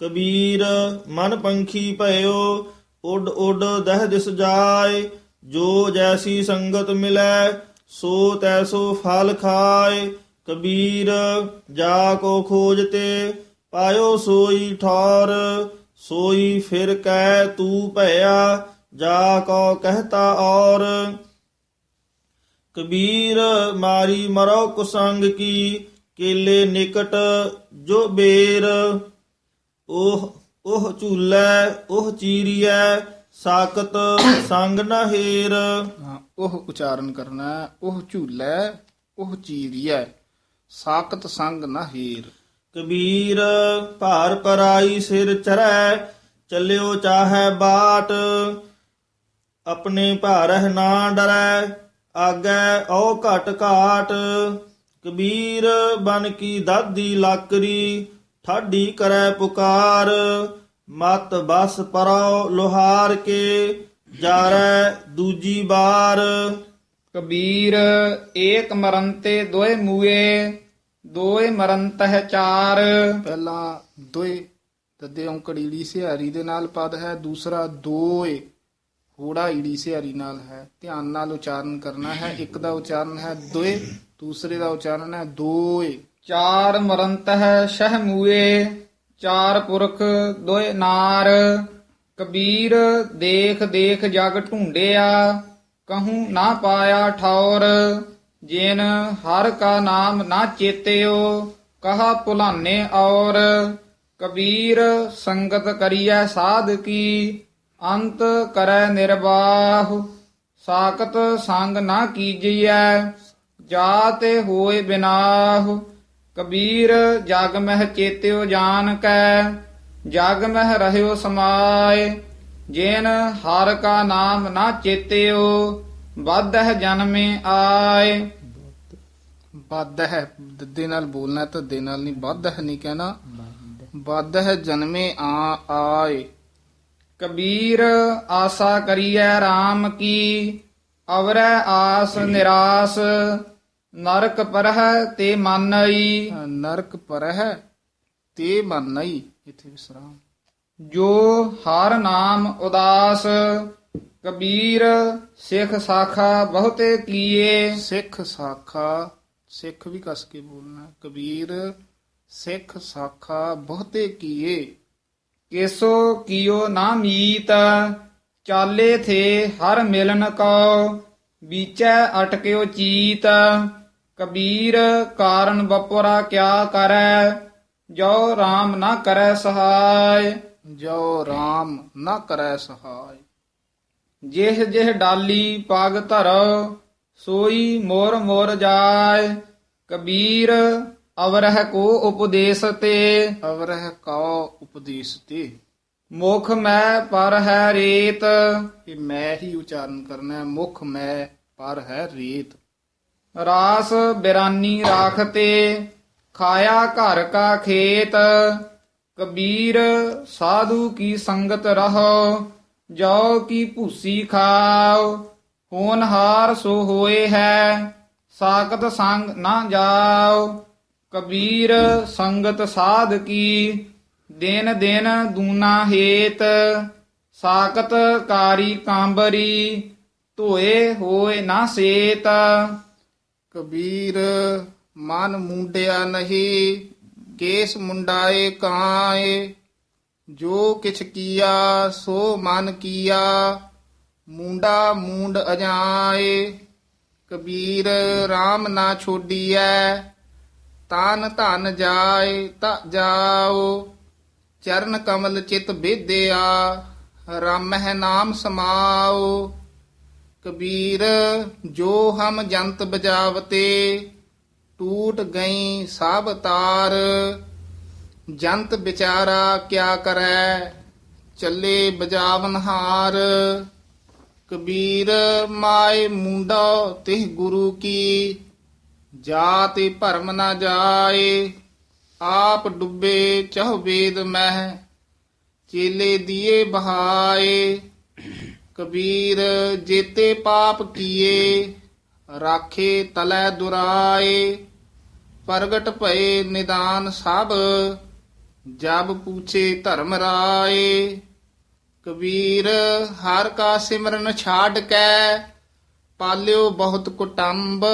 ਕਬੀਰ ਮਨ ਪੰਖੀ ਭਇਓ, ਉੱਡ ਉਡ ਦਹ ਦਿਸ ਜਾਏ, ਜੋ ਜੈਸੀ ਸੰਗਤ ਮਿਲੈ, ਸੋ ਤੈਸੋ ਫਲ ਖਾਏ। ਕਬੀਰ, ਜਾ ਕੋ ਖੋਜਤੇ ਪਾਇਓ ਸੋਈ ਠੌਰ, ਸੋਈ ਫਿਰ ਕਹਿ ਤੂੰ ਭਇਆ, ਜਾ ਕੋ ਕਹਤਾ ਔਰ। ਕਬੀਰ, ਮਾਰੀ ਮਰੋ ਕੁਸੰਗ ਕੀ, ਕੇਲੇ ਨਿਕਟ ਜੋ ਬੇਰ। ਉਹ ਉਹ ਝੂਲੈ ਉਹ ਚੀਰੀਐ ਸਾਕਤ ਸੰਗ ਨਾ ਹੀਰ। ਹਾਂ, ਉਹ ਉਚਾਰਨ ਕਰਨਾ ਹੈ। ਉਹ ਝੂਲੈ ਉਹ ਚੀਰੀਐ ਸਾਕਤ ਸੰਗ ਨਾ ਹੀਰ। ਕਬੀਰ ਭਾਰ ਪਰਾਈ ਸਿਰ ਚਰੈ ਚੱਲਿਓ ਚਾਹੈ ਬਾਟ। ਆਪਣੇ ਭਾਰਹਿ ਨਾ ਡਰੈ ਆਗੈ ਓ ਘਟ ਘਾਟ। ਕਬੀਰ ਬਨ ਕੀ ਦਾਦੀ ਲਾਕਰੀ ਠਾਡੀ ਕਰੈ ਪੁਕਾਰ ਮਤ ਬਸ ਪਰੋ ਲੋਹਾਰ ਕੇ ਜਾਰੈ ਦੂਜੀ ਬਾਰ। ਕਬੀਰ ਏਕ ਮਰੰਤੇ ਦੋਏ ਮੂਏ ਦੋਏ ਮਰੰਤ ਹੈ ਚਾਰ। ਪਹਿਲਾ ਦੋਏ ਤਦੇ ਔਂਕੜ ਈੜੀ ਸਿਹਾਰੀ ਦੇ ਨਾਲ ਪਦ ਹੈ ਦੂਸਰਾ ਦੋਏ ਹੋੜਾ ਈੜੀ ਸਿਹਾਰੀ ਨਾਲ ਹੈ। ਧਿਆਨ ਨਾਲ ਉਚਾਰਨ ਕਰਨਾ ਹੈ ਇੱਕ ਦਾ ਉਚਾਰਨ ਹੈ ਦੋਏ ਦੂਸਰੇ ਦਾ ਉਚਾਰਨ ਹੈ ਦੋਏ। ਚਾਰ ਮਰੰਤ ਹੈ ਸ਼ਹ ਮੂਏ, ਚਾਰ ਪੁਰਖ ਦੋਏ ਨਾਰ, ਕਬੀਰ ਦੇਖ ਦੇਖ ਜਗ ਢੂੰਡਿਆ, ਕਹੂੰ ਨਾ ਪਾਇਆ ਠੌਰ, ਜਿਨ ਹਰ ਕਾ ਨਾਮ ਨਾ ਚੇਤਿਓ, ਕਹਾ ਭੁਲਾਨੇ ਔਰ, ਕਬੀਰ ਸੰਗਤ ਕਰੀਐ ਸਾਧ ਕੀ, ਅੰਤ ਕਰੈ ਨਿਰਵਾਹ, ਸਾਖਤ ਸੰਗ ਨਾ ਕੀਜੀਐ, ਜਾਤੇ ਹੋਏ ਬਿਨਾਹ। ਕਬੀਰ ਜਗ ਮਹਿ ਚੇਤਿਓ ਜਾਣ ਕੈ ਜਗ ਮਹਿ ਰਹਿਓ ਸਮਾਏ ਜਿਨ ਹਰ ਕਾ ਨਾਮ ਨਾ ਚੇਤਿਓ ਵਾਧਹਿ ਜਨਮੇ ਆਏ। ਬੱਧ ਹੈ ਦੱਦੇ ਨਾਲ ਬੋਲਣਾ ਤਾਂ ਦੇ ਨਾਲ ਨਹੀਂ ਬੱਧ ਹੈ ਨਹੀਂ ਕਹਿਣਾ। ਬੱਧ ਹੈ ਜਨਮੇ ਆ ਆਏ। ਕਬੀਰ ਆਸਾ ਕਰੀਐ RAM ਕੀ ਅਵਰੈ ਆਸ ਨਿਰਾਸ ਨਰਕ ਪਰਹਿ ਤੇ ਮਾਨਈ। ਨਰਕ ਪਰ ਹੈ ਤੇ ਮੰਨਈ। ਇਥੇ ਵਿਸਰਾਮ। ਜੋ ਹਰ ਨਾਮ ਉਦਾਸ ਕਬੀਰ ਸਿੱਖ ਸਾਖਾ ਬਹੁਤੇ ਕੀਏ। ਸਿੱਖ ਸਾਖਾ ਸਿੱਖ ਵੀ ਕਸ ਕੇ ਬੋਲਣਾ ਕਬੀਰ ਸਿੱਖ ਸਾਖਾ ਬਹੁਤੇ ਕੀਏ। ਕੇਸੋ ਕੀਓ ਨਾ ਮੀਤ ਚਾਲੇ ਥੇ ਹਰ ਮਿਲਨ ਕੋ ਵਿਚੈ ਅਟਕਿਓ ਚੀਤ। ਕਬੀਰ ਕਾਰਨ ਬਪੁਰਾ ਕਿਆ ਕਰੈ ਜੋ RAM ਨਾ ਕਰੈ ਸਹਾਇ। ਜੋ RAM ਨਾ ਕਰੈ ਸਹਾਇ। ਜਿਹ ਜਿਹ ਡਾਲੀ ਪਗ ਧਰੋ ਸੋਈ ਮੋਰ ਮੋਰ ਜਾਏ ਕਬੀਰ ਅਵਰਹ ਕੋ ਉਪਦੇਸ ਤੇ। ਅਵਰਹ ਕਉ ਉਪਦੇਸ਼ ਤੇ। ਮੁਖ ਮੈਂ ਪਰ ਹੈ ਰੇਤ। ਇਹ ਮੈਂ ਹੀ ਉਚਾਰਨ ਕਰਨਾ ਮੁਖ ਮੈਂ ਪਰ ਹੈ ਰੀਤ। ਰਾਸ ਬਿਰਾਨੀ ਰਾਖਤੇ ਖਾਇਆ ਘਰ ਕਾ ਖੇਤ, ਕਬੀਰ ਸਾਧੂ ਕੀ ਸੰਗਤ ਰਹੋ ਜੋ ਕੀ ਭੂਸੀ ਖਾਓ ਹੋਨਹਾਰ ਸੋ ਹੋਏ ਹੈ, ਸਾਖਤ ਸੰਗ ਨਾ ਜਾਓ ਕਬੀਰ ਸੰਗਤ ਸਾਧ ਕੀ, ਦਿਨ ਦਿਨ ਦੂਨਾ ਹੇਤ, ਸਾਖਤ ਕਾਰੀ ਕਾਂਬਰੀ, ਧੋਏ ਹੋਏ ਨਾ ਸੇਤ। ਕਬੀਰ, ਮਨ ਮੁੰਡਿਆ ਨਹੀਂ, ਕੇਸ ਮੁੰਡਾਏ ਕਾਏ ਜੋ ਕਿਛ ਕੀਆ, ਸੋ ਮਨ ਕੀਆ, ਮੁੰਡਾ ਮੂੰਡ ਅਜਾਏ। ਕਬੀਰ RAM ਨਾ ਛੋਡੀਐ, ਤਨ ਧਨ ਜਾਏ, ਤਾ ਜਾਓ। ਚਰਨ ਕਮਲ ਚਿਤ ਬੇਦਿਆ ਰਾਮ ਹੈ ਨਾਮ ਸਮਾਓ। ਕਬੀਰ, ਜੋ ਹਮ ਜੰਤ ਬਜਾਵਤੇ, ਟੂਟ ਗਈ ਸਭ ਤਾਰ। ਜੰਤ ਵਿਚਾਰਾ ਕਿਆ ਕਰੈ, ਚੱਲੇ ਬਜਾਵਨ ਹਾਰ। ਕਬੀਰ, ਮਾਏ ਮੁੰਡਾ ਤਿਹ ਗੁਰੂ ਕੀ, ਜਾਤੇ ਭਰਮ ਨਾ ਜਾਏ। ਆਪ ਡੁੱਬੇ ਚਹ ਵੇਦ ਮਹਿ, ਚੇਲੇ ਦੀਏ ਬਹਾਏ। ਕਬੀਰ ਜੇਤੇ ਪਾਪ ਕੀਏ, ਰਾਖੇ ਤਲੈ ਦੁਰਾਏ। ਪ੍ਰਗਟ ਭਏ ਨਿਦਾਨ ਸਭ, ਜਬ ਪੂਛੇ ਧਰਮ ਰਾਏ। ਕਬੀਰ, ਹਰ ਕਾ ਸਿਮਰਨ ਛਾੜ ਕੈ, ਪਾਲਿਓ ਬਹੁਤ ਕੁਟੰਬ।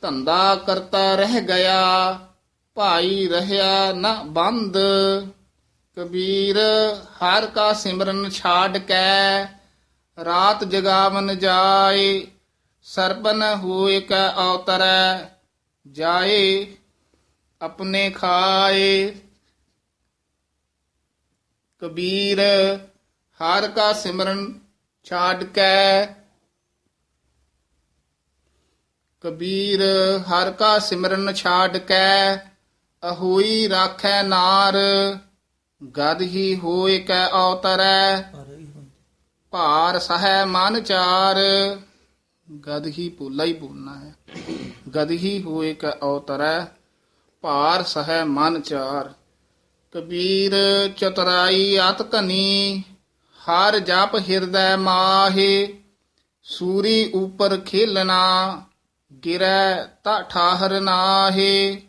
ਧੰਦਾ ਕਰਤਾ ਰਹਿ ਗਿਆ, ਭਾਈ ਰਹਿਆ ਨਾ ਬੰਦ। ਕਬੀਰ, ਹਰ ਕਾ ਸਿਮਰਨ ਛਾੜ ਕੈ ਰਾਤ ਜਗਾਵਨ ਜਾਏ, ਸਰਬਨ ਹੋਏ ਕੈ ਅਵਤਰੈ ਜਾਏ ਆਪਣੇ ਖਾਏ। ਕਬੀਰ, ਹਰ ਕਾ ਸਿਮਰਨ ਛਾੜ ਕੇ ਕਬੀਰ, ਹਰ ਕਾ ਸਿਮਰਨ ਛਾੜ ਕੈ ਅਹੋਈ ਰਾਖੈ ਨਾਰ, ਗਦ ਹੀ ਹੋਏ ਕੈ ਅਵਤਰੈ ਭਾਰ ਸਹਿ ਮਨ ਚਾਰ। ਗਦ ਹੀ ਪੋਲਾ ਹੀ ਬੋਲਣਾ ਹੈ। ਗਦ ਹੀ ਹੋਏ ਕ ਅਵਤਰੈ ਭਾਰ ਸਹਿ ਮਨ ਚਾਰ। ਕਬੀਰ ਚਤਰਾਈ ਅਤ ਕਨੀ ਹਰ ਜਪ ਹਿਰਦੈ ਮਾਹੇ। ਸੂਰੀ ਉਪਰ ਖੇਲਣਾ, ਗਿਰੈ ਤਾ ਠਾਹਰ ਨਾਹੇ।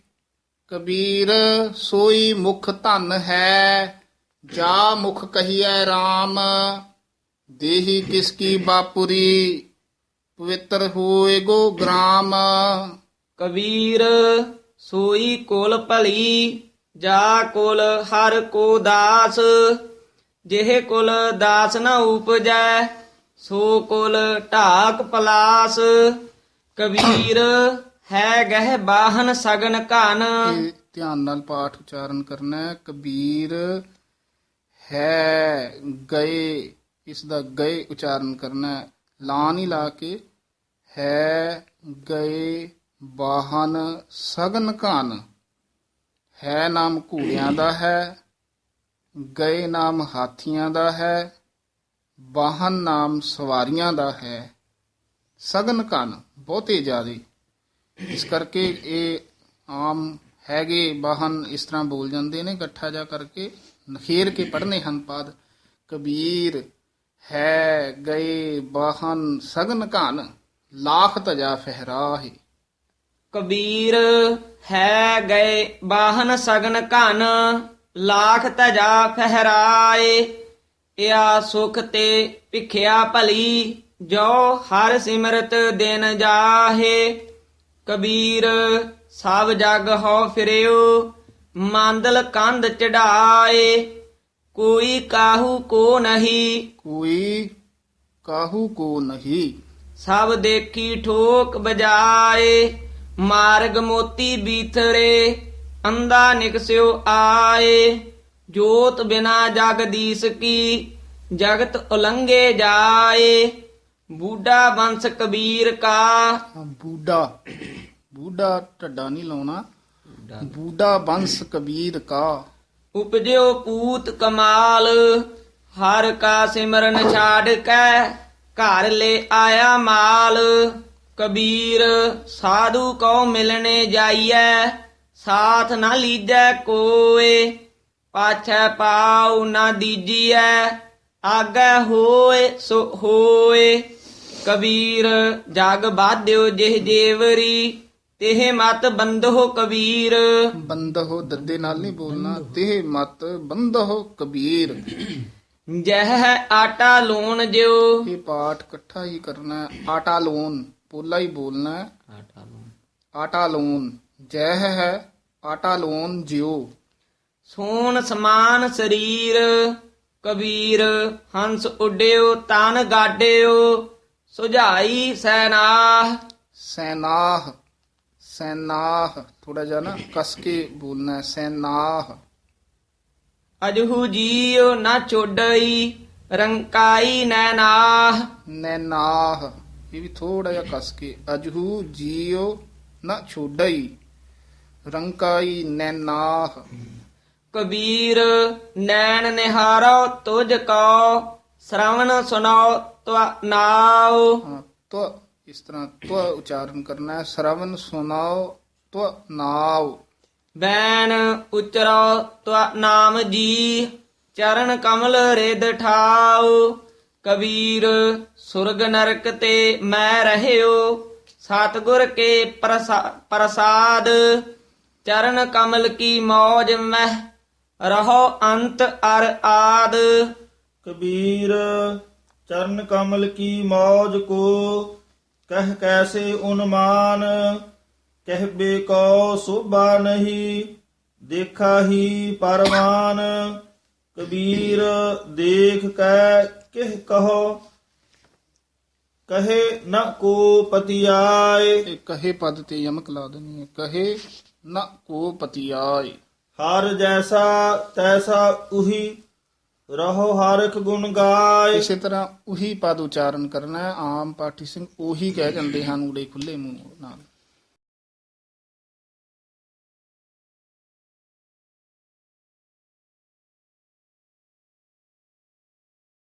ਕਬੀਰ ਸੋਈ ਮੁਖ ਧਨ ਹੈ, ਜਾ ਮੁਖ ਕਹੀਐ RAM ਦੇਹੀ ਕਿਸ ਕੀ ਬਾਪੁਰੀ ਪਵਿੱਤਰ ਹੋਏ ਗੋ ਗ੍ਰਾਮ। ਕਬੀਰ ਸੋਈ ਕੁਲ ਭਲੀ ਜਾ ਕੁਲ ਹਰ ਕੋ ਦਾਸ। ਜਿਹ ਕੁਲ ਦਾਸ ਨ ਉਪਜੈ ਸੋ ਕੁਲ ਢਾਕ ਪਲਾਸ। ਕਬੀਰ ਹੈ ਗਹਿ ਬਾਹਨ ਸਗਨ ਘਨ। ਧਿਆਨ ਨਾਲ ਪਾਠ ਉਚਾਰਨ ਕਰਨਾ ਹੈ। ਕਬੀਰ ਹੈ ਗਏ ਇਸ ਦਾ ਗਏ ਉਚਾਰਨ ਕਰਨਾ ਹੈ। ਲਾ ਨਹੀਂ ਲਾ ਕੇ ਹੈ ਗਏ ਵਾਹਨ ਸਗਨ ਘਨ। ਹੈ ਨਾਮ ਘੂੜਿਆਂ ਦਾ ਹੈ, ਗਏ ਨਾਮ ਹਾਥੀਆਂ ਦਾ ਹੈ, ਵਾਹਨ ਨਾਮ ਸਵਾਰੀਆਂ ਦਾ ਹੈ। ਸਗਨ ਘਨ ਬਹੁਤੇ ਜ਼ਿਆਦੇ। ਇਸ ਕਰਕੇ ਇਹ ਆਮ ਹੈਗੇ ਵਾਹਨ ਇਸ ਤਰ੍ਹਾਂ ਬੋਲ ਜਾਂਦੇ ਨੇ, ਇਕੱਠਾ ਜਾ ਕਰਕੇ। ਨਖੇਰ ਕੇ ਪੜ੍ਹਨੇ ਹਨ ਪਾਦ। ਕਬੀਰ ਹੈ ਗਏ ਵਾਹਨ ਸਗਨ ਘਨ ਲਾਖ ਤਜਾ ਫਹਿਰਾਹੇ। ਕਬੀਰ, ਹੈ ਗਏ ਬਾਹਨ ਸਗਨ ਘਨ ਲਾਖ ਤਜਾ ਫਹਿਰਾਏ। ਇਆ ਸੁਖ ਤੇ ਭਿਖਿਆ ਭਲੀ, ਜੋ ਹਰ ਸਿਮਰਤ ਦਿਨ ਜਾਹੇ। ਕਬੀਰ, ਸਭ ਜਗ ਹੋ ਫਿਰਿਓ, ਮੰਦਲ ਕੰਧ ਚੜਾਏ। ਕੋਈ ਕਾਹੂ ਕੋ ਨਹੀਂ। ਕੋਈ ਕਾਹੂ ਕੋ ਨਹੀਂ। ਸਭ ਦੇਖੀ ਠੋਕ ਬਜਾਏ ਮਾਰਗ ਮੋਤੀ ਬੀਥਰੇ ਅੰਦਾ ਨਿਕਸਿਓ ਆਏ। ਜੋਤ ਬਿਨਾ ਜਗਦੀਸ਼ ਕੀ ਜਗਤ ਉਲੰਘੇ ਜਾਏ। ਬੂਢਾ ਬੰਸ ਕਬੀਰ ਕਾ। ਬੂਢਾ। ਬੂਢਾ ਢੱਡਾ ਨਹੀਂ ਲਾਉਣਾ। ਬੂਢਾ ਬੰਸ ਕਬੀਰ ਕਾ। ਉਪਜਿਓ ਪੂਤ ਕਮਾਲ, ਹਰ ਕਾ ਸਿਮਰਨ ਛਾੜ ਕੈ ਘਰ ਲੈ ਆਇਆ ਮਾਲ। ਕਬੀਰ, ਸਾਧੂ ਕੋ ਮਿਲਣੇ ਜਾਈਐ, ਸਾਥ ਨਾ ਲੀਜੈ ਕੋਏ, ਪਾਛੈ ਪਾਉ ਨਾ ਦੀਜੀਐ, ਆਗੇ ਹੋਏ ਸੋ ਹੋਏ। ਕਬੀਰ, ਜਗ ਬਾਧਿਓ ਜਿਹ ਜੇਵਰੀ ਤਿਹ ਮਤ ਬੰਧੋ ਕਬੀਰ। ਬੰਦਹੋ ਦੱਦੇ ਨਾਲ ਨਹੀਂ ਬੋਲਣਾ। ਤੇ ਮਤ ਬੰਦਹੋ ਕਬੀਰ। ਜਹ ਆਟਾ ਲੂਣ ਜਿਉ। ਇਹ ਪਾਠ ਇਕੱਠਾ ਹੀ ਕਰਨਾ ਹੈ। ਆਟਾ ਲੂਣ ਪੋਲਾ ਹੀ ਬੋਲਣਾ ਹੈ। ਆਟਾ ਲੂਣ। ਆਟਾ ਲੂਣ ਜਹ ਹੈ ਆਟਾ ਲੂਣ ਜਿਉ। ਸੋਨ ਸਮਾਨ ਸਰੀਰ ਕਬੀਰ ਹੰਸ ਉੱਡਿਓ ਤਨ ਗਾਡਿਓ ਸੁਝਾਈ ਸੈਨਾਹ। ਸੈਨਾਹ। ਸੈਨਾਹ ਥੋੜਾ ਜਿਹਾ ਨਾ ਕਸ ਕੇ ਬੋਲਣਾ ਹੈ। ਸੈਨਾਹ। ਅਜਹੂ ਜੀਉ ਨਾ ਚੋਡਈ ਰੰਕਾਈ ਨੈਨਾਹ। ਨੈਨਾਹ ਇਹ ਵੀ ਥੋੜਾ ਜਿਹਾ ਕਸ ਕੇ ਅਜਹੂ ਜੀਓ ਨਾ ਛੋਡਈ ਰੰਕਾਈ ਨੈਨਾਹ। ਕਬੀਰ ਨੈਣ ਨਿਹਾਰੋ ਤੁਝ ਕੋ ਸ਼ਰਵਣ ਸੁਨਾਓ ਤਵਾ ਨਾਉ। ਹਾਂ, ਇਸ ਤਰ੍ਹਾਂ ਤਵ ਉਚਾਰਨ ਕਰਨਾ ਹੈ ਸ਼ਰਵਨ ਸੁਨਾਓ ਤਵ ਨਾਉ ਬੈਨ ਉਚਰੋ ਤਵਾ ਨਾਮ ਜੀ ਚਰਨ ਕਮਲ ਰਿਦ ਠਾਉ ਕਬੀਰ ਸੁਰਗ ਨਰਕ ਤੇ ਮੈਂ ਰਹਿਓ ਸਤਗੁਰ ਕੇ ਪ੍ਰਸਾ- ਪ੍ਰਸਾਦ। ਚਰਨ ਕਮਲ ਕੀ ਮੌਜ ਮਹਿ ਰਹੋ ਅੰਤ ਅਰ ਆਦ। ਕਬੀਰ ਚਰਨ ਕਮਲ ਕੀ ਮੌਜ ਕੋ ਕਹਿ ਕੈਸੇ ਉਨਮਾਨ ਕਹਿਬੇ ਕੋ ਸੋਭਾ ਨਹੀਂ ਦੇਖਾ ਹੀ ਪਰਮਾਨ ਕਬੀਰ ਦੇਖ ਕੈ ਕਿਹ ਕਹੋ ਕਹੇ ਨ ਕੋ ਪਤਿਆਏ। ਕਹੇ ਪਦ ਤੇ ਯਮਕ ਲਾ ਦੇਣੀ ਹੈ ਕਹੇ ਨ ਕੋ ਪਤਿਆਏ। ਹਰ ਜੈਸਾ ਤੈਸਾ ਉਹੀ ਰਹੋ ਹਰਖ ਗੁਣ ਗਾਏ। ਇਸੇ ਤਰ੍ਹਾਂ ਉਹੀ ਪਦ ਉਚਾਰਨ ਕਰਨਾ ਹੈ, ਆਮ ਪਾਠੀ ਸਿੰਘ ਉਹੀ ਕਹਿ ਜਾਂਦੇ ਹਨ, ਊੜੇ ਖੁੱਲੇ ਮੂੰਹ ਨਾਲ